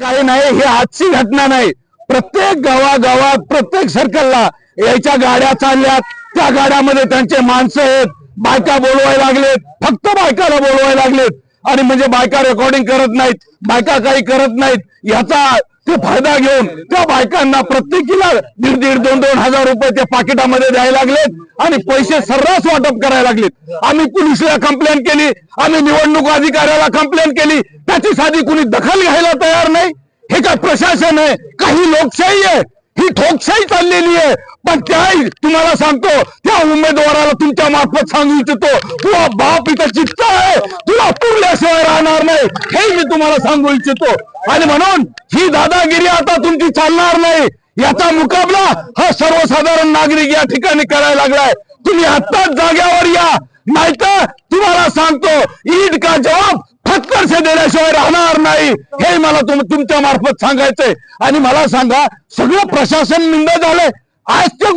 काही नाही ही आजची घटना नाही. प्रत्येक गावागावात प्रत्येक सर्कलला याच्या गाड्या चालल्यात. त्या गाड्यामध्ये त्यांचे माणसं आहेत. बायका बोलवायला लागलेत. फक्त बायकाला बोलवायला लागलेत. आणि म्हणजे बायका रेकॉर्डिंग करत नाहीत. बायका काही करत नाहीत. याचा ते फायदा घेऊन त्या बायकांना प्रत्येकीला दीड दीड दोन दोन हजार रुपये ते पाकिटामध्ये द्यायला लागलेत आणि पैसे सर्रास वाटप करायला लागलेत. आम्ही पोलिसला कंप्लेंट केली आम्ही निवडणूक अधिकाऱ्याला कंप्लेंट केली. त्याची साधी कुणी दखल घ्यायला तयार नाही. हे काय प्रशासन आहे? काही लोकशाही आहे? ही ठोकशाही चाललेली आहे. पण त्याही तुम्हाला सांगतो त्या उमेदवाराला तुमच्या मार्फत सांगू इच्छितो तुला बाप इथं चित्त आहे. तुला पुरल्याशिवाय राहणार नाही. हे मी तुम्हाला सांगू इच्छितो. आणि म्हणून ही दादागिरी आता तुमची चालणार नाही. याचा मुकाबला हा सर्वसाधारण नागरिक या ठिकाणी करायला लागलाय. तुम्ही आत्ताच जाग्यावर या. नाहीतर तुम्हाला सांगतो ईद का जवाब फटकर से देण्याशिवाय राहणार नाही. हे मला तुम तुमच्या मार्फत सांगायचंय. आणि मला सांगा सगळं प्रशासन निंद झालंय. आज ते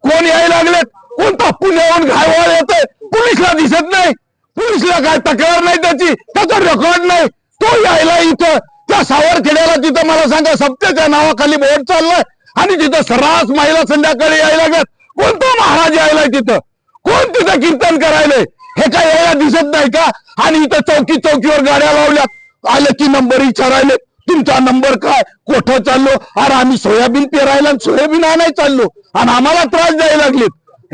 कोण यायला लागलेत? कोणता पुण्याहून घायवाळ येतोय? पोलिसला दिसत नाही. पोलिसला काय तक्रार नाही त्याची? त्याचा रेकॉर्ड नाही. तो यायला इथं. त्या सावरखेड्याला तिथं मला सांगा सप्तेच्या नावाखाली बोट चाललाय. आणि तिथं सर्रास महिला संध्याकाळी यायला लागत कोणता महाराज यायलाय तिथं? कोण तिथं कीर्तन करायलंय? हे काय यायला दिसत नाही का? आणि इथं चौकी चौकीवर गाड्या लावल्यात. आलं की नंबर विचारायले. तुमचा नंबर काय? कोठं चाललो? अरे आम्ही सोयाबीन पेरायला सोयाबीन आणाय चाललो. आणि आम्हाला त्रास द्यायला लागलेत.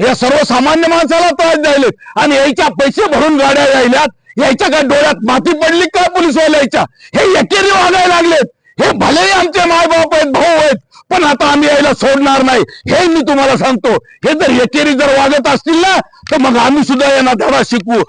या सर्वसामान्य माणसाला त्रास द्यायलेत. आणि यायच्या पैसे भरून गाड्या यायल्यात. यायच्या काय डोळ्यात माती पडली काय पोलीस यायच्या हे एकेरी वागायला लागलेत. हे भलेही आमचे मायबाप आहेत भाऊ आहेत पण आता आम्ही यायला सोडणार नाही. हे मी तुम्हाला सांगतो. हे जर एकेरी जर वागत असतील ना तर मग आम्ही सुद्धा यांना धडा शिकवू